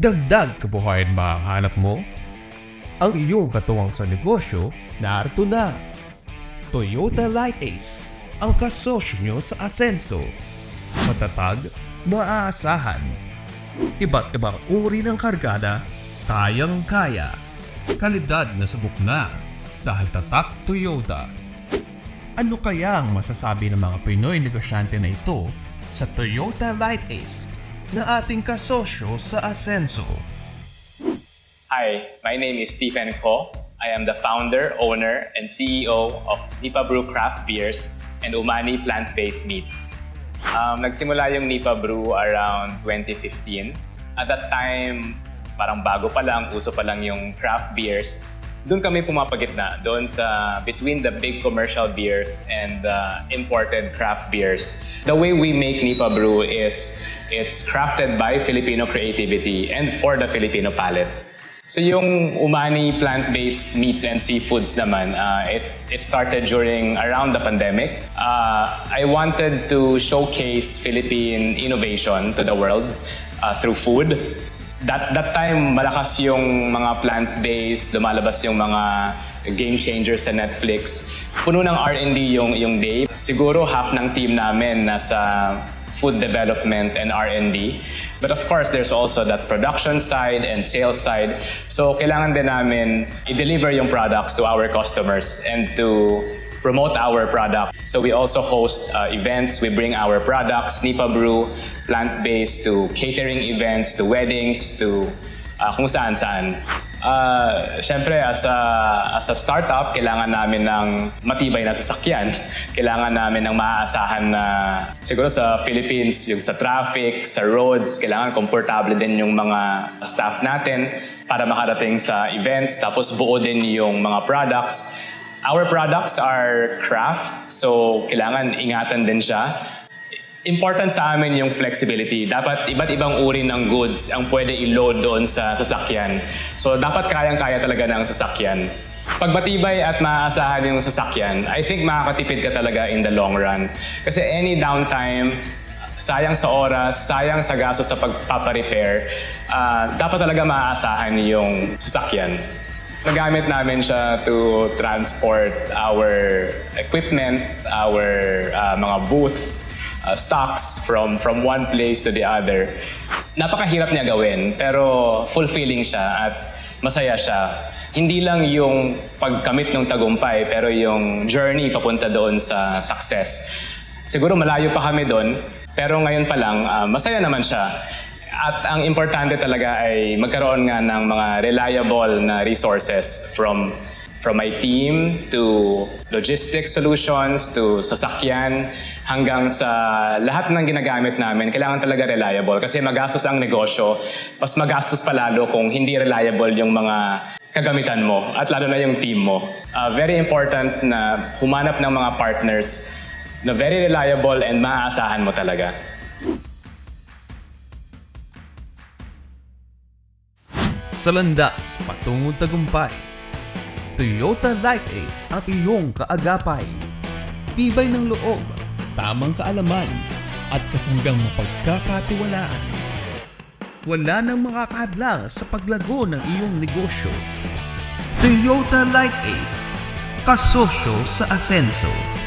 Dagdag kabuhayan ba ang hanap mo? Ang iyong katuwang sa negosyo, narito na. Toyota Light Ace, ang kasosyo nyo sa asenso. Matatag, maaasahan. Iba't ibang uri ng kargada, kayang-kaya. Kalidad na subok na dahil tatak Toyota. Ano kaya ang masasabi ng mga Pinoy negosyante na ito sa Toyota Light Ace na ating kasosyo sa Asenso? Hi, my name is Stephen Ko. I am the founder, owner, and CEO of Nipa Brew Craft Beers and Umani Plant-Based Meats. Um, nagsimula yung Nipa Brew around 2015. At that time, parang bago pa lang, uso pa lang yung craft beers. Doon kami pumapagitna, doon sa between the big commercial beers and the imported craft beers. The way we make Nipa Brew is it's crafted by Filipino creativity and for the Filipino palate. So yung umani plant-based meats and seafoods naman, uh, it, it started during around the pandemic. Uh, I wanted to showcase Philippine innovation to the world uh, through food. That, that time, malakas yung mga plant-based, lumalabas yung mga game changers sa Netflix. Puno ng R&D yung, yung day. Siguro half ng team namin nasa food development and R&D. But of course, there's also that production side and sales side. So kailangan din namin i-deliver yung products to our customers and to promote our product. So we also host uh, events. We bring our products, Nipa Brew, plant-based, to catering events, to weddings, to uh, kung saan-saan. Uh, Siyempre, as a, as a startup, kailangan namin ng matibay na sasakyan. Kailangan namin ng maaasahan na siguro sa Philippines, yung sa traffic, sa roads, kailangan komportable din yung mga staff natin para makarating sa events. Tapos buo din yung mga products. Our products are craft, so kailangan ingatan din siya. Important sa amin yung flexibility. Dapat iba't ibang uri ng goods ang pwede i-load doon sa sasakyan. So dapat kayang-kaya talaga ng sasakyan. Pag matibay at maaasahan yung sasakyan, I think makakatipid ka talaga in the long run. Kasi any downtime, sayang sa oras, sayang sa gastos sa pagpaparepair, ah, dapat talaga maaasahan yung sasakyan. Nagamit namin siya to transport our equipment, our ah, mga booths, uh, stocks from from one place to the other. Napakahirap niya gawin, pero fulfilling siya at masaya siya. Hindi lang yung pagkamit ng tagumpay, pero yung journey papunta doon sa success. Siguro malayo pa kami doon, pero ngayon pa lang, ah, masaya naman siya. At ang importante talaga ay magkaroon nga ng mga reliable na resources from from my team to logistics solutions to sasakyan hanggang sa lahat ng ginagamit namin kailangan talaga reliable. Kasi magastos ang negosyo mas magastos pa lalo kung hindi reliable yung mga kagamitan mo at lalo na yung team mo. Uh, very important na humanap ng mga partners na very reliable and maaasahan mo talaga Sa landas patungong tagumpay. Toyota Light Ace ang iyong kaagapay. Tibay ng loob, tamang kaalaman, at kasanggang mapagkakatiwalaan. Wala nang makakadlang sa paglago ng iyong negosyo. Toyota Light Ace, kasosyo sa asenso.